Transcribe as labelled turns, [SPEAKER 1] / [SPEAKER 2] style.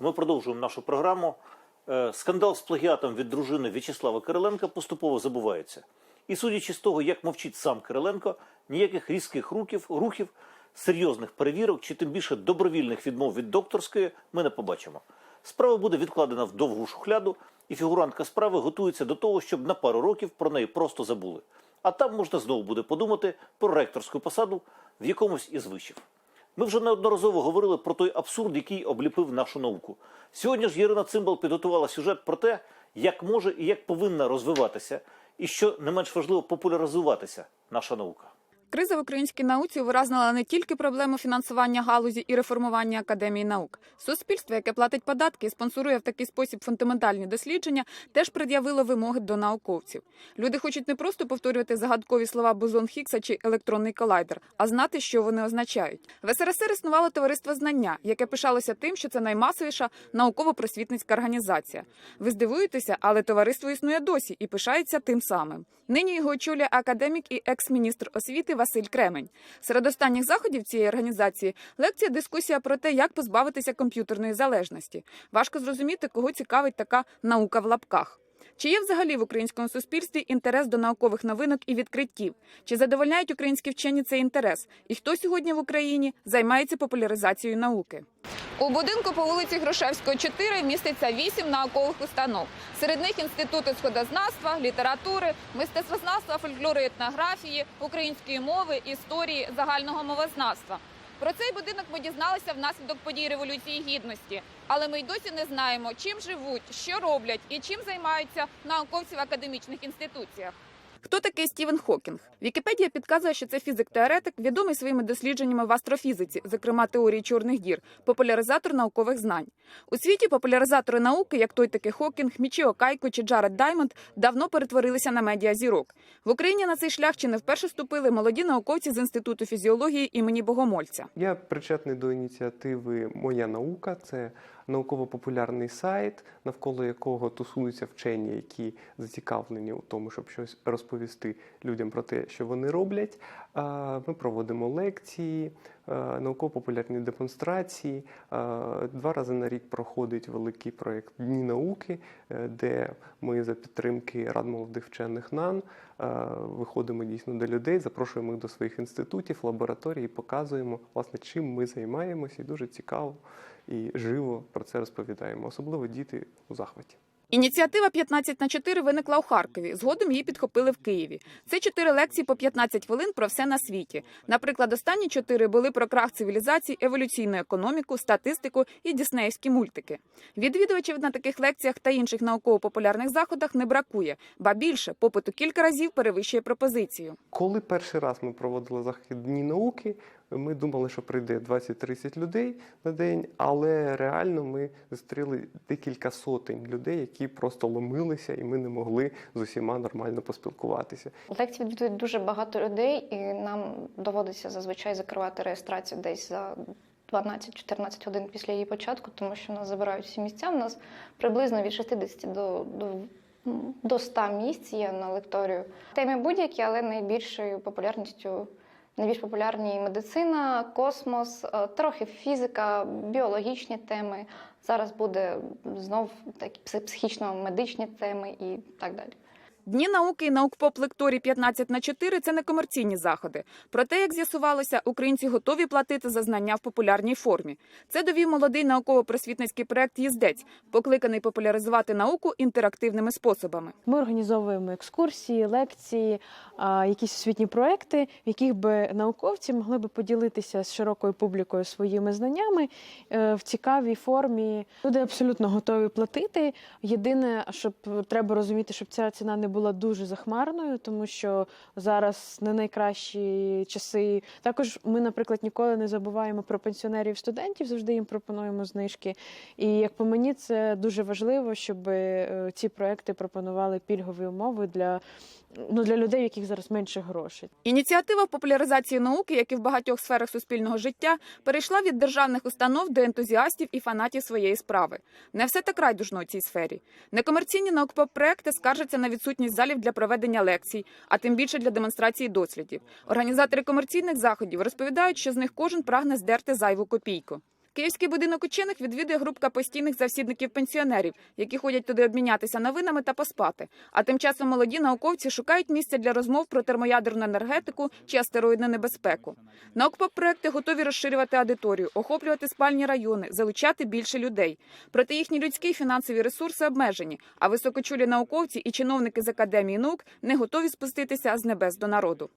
[SPEAKER 1] Ми продовжуємо нашу програму. Е, Скандал з плагіатом від дружини В'ячеслава Кириленка поступово забувається. І судячи з того, як мовчить сам Кириленко, ніяких різких рухів, рухів, серйозних перевірок чи тим більше добровільних відмов від докторської ми не побачимо. Справа буде відкладена в довгу шухляду, і фігурантка справи готується до того, щоб на пару років про неї просто забули. А там можна знову буде подумати про ректорську посаду в якомусь із вишів. Ми вже неодноразово говорили про той абсурд, який обліпив нашу науку. Сьогодні ж Ірина Цимбал підготувала сюжет про те, як може і як повинна розвиватися, і що не менш важливо популяризуватися наша наука.
[SPEAKER 2] Криза в українській науці виразнила не тільки проблему фінансування галузі і реформування академії наук. Суспільство, яке платить податки і спонсорує в такий спосіб фундаментальні дослідження, теж пред'явило вимоги до науковців. Люди хочуть не просто повторювати загадкові слова бозон Хіггса чи електронний колайдер, а знати, що вони означають. В СРСР існувало товариство знання, яке пишалося тим, що це наймасовіша науково-просвітницька організація. Ви здивуєтеся, але товариство існує досі і пишається тим самим. Нині його очолює академік і екс-міністр освіти Василь Кремень. Серед останніх заходів цієї організації лекція дискусія про те, як позбавитися комп'ютерної залежності. Важко зрозуміти, кого цікавить така наука в лапках. Чи є взагалі в українському суспільстві інтерес до наукових новинок і відкриттів? Чи задовольняють українські вчені цей інтерес? І хто сьогодні в Україні займається популяризацією науки? У будинку по вулиці Грушевського, 4 міститься 8 наукових установ. Серед них інститути сходознавства, літератури, мистецтвознавства, фольклору етнографії, української мови, історії, загального мовознавства. Про цей будинок ми дізналися внаслідок подій Революції Гідності, але ми й досі не знаємо, чим живуть, що роблять і чим займаються науковці в академічних інституціях. Хто такий Стівен Хокінг? Вікіпедія підказує, що це фізик-теоретик, відомий своїми дослідженнями в астрофізиці, зокрема теорії чорних дір, популяризатор наукових знань. У світі популяризатори науки, як той такий Хокінг, Мічіо Кайко чи Джаред Даймонд, давно перетворилися на медіазірок. В Україні на цей шлях чи не вперше ступили молоді науковці з інституту фізіології імені Богомольця.
[SPEAKER 3] Я причетний до ініціативи Моя наука. Це науково-популярний сайт, навколо якого тусуються вчені, які зацікавлені у тому, щоб щось розповісти людям про те, що вони роблять. Ми проводимо лекції, науково-популярні демонстрації. Два рази на рік проходить великий проєкт Дні науки, е, де ми за підтримки рад молодих вчених НАН е, виходимо дійсно до людей, запрошуємо їх до своїх інститутів, лабораторій, показуємо, власне, чим ми займаємося, і дуже цікаво і живо про це розповідаємо. Особливо діти у захваті.
[SPEAKER 2] Ініціатива 15 на 4 виникла у Харкові. Згодом її підхопили в Києві. Це чотири лекції по 15 хвилин про все на світі. Наприклад, останні чотири були про крах цивілізацій, еволюційну економіку, статистику і діснеївські мультики. Відвідувачів на таких лекціях та інших науково-популярних заходах не бракує, ба більше попиту кілька разів перевищує пропозицію.
[SPEAKER 3] Коли перший раз ми проводили захід Дні науки, ми думали, що прийде 20-30 людей на день, але реально ми зустріли декілька сотень людей, які просто ломилися, і ми не могли з усіма нормально поспілкуватися.
[SPEAKER 4] Лекції відвідують дуже багато людей, і нам доводиться зазвичай закривати реєстрацію десь за 12-14 годин після її початку, тому що нас забирають всі місця. У нас приблизно від 60 до, до, до 100 місць є на лекторію. Теми будь-які, але найбільшою популярністю. Найбільш популярні медицина, космос, е, трохи фізика, біологічні теми. Зараз буде знов такі пси- психічно-медичні теми і так далі.
[SPEAKER 2] Дні науки і наукпоп лекторій 15 на 4 – це не комерційні заходи. Проте, як з'ясувалося, українці готові платити за знання в популярній формі. Це довів молодий науково-просвітницький проект «Їздець», покликаний популяризувати науку інтерактивними способами.
[SPEAKER 5] Ми організовуємо екскурсії, лекції, якісь освітні проекти, в яких би науковці могли би поділитися з широкою публікою своїми знаннями е, в цікавій формі. Люди абсолютно готові платити. Єдине, щоб треба розуміти, щоб ця ціна не була дуже захмарною, тому що зараз не найкращі часи. Також ми, наприклад, ніколи не забуваємо про пенсіонерів, студентів, завжди їм пропонуємо знижки. І як по мені, це дуже важливо, щоб е, ці проекти пропонували пільгові умови для, ну, для людей, яких зараз менше грошей.
[SPEAKER 2] Ініціатива популяризації науки, як і в багатьох сферах суспільного життя, перейшла від державних установ до ентузіастів і фанатів своєї справи. Не все так райдужно у цій сфері. Некомерційні наукпоп-проекти скаржаться на відсутність залів для проведення лекцій, а тим більше для демонстрації дослідів. Організатори комерційних заходів розповідають, що з них кожен прагне здерти зайву копійку. Київський будинок учених відвідує групка постійних завсідників пенсіонерів, які ходять туди обмінятися новинами та поспати. А тим часом молоді науковці шукають місця для розмов про термоядерну енергетику чи астероїдну небезпеку. Наукпоп-проекти готові розширювати аудиторію, охоплювати спальні райони, залучати більше людей. Проте їхні людські і фінансові ресурси обмежені, а високочулі науковці і чиновники з академії наук не готові спуститися з небес до народу.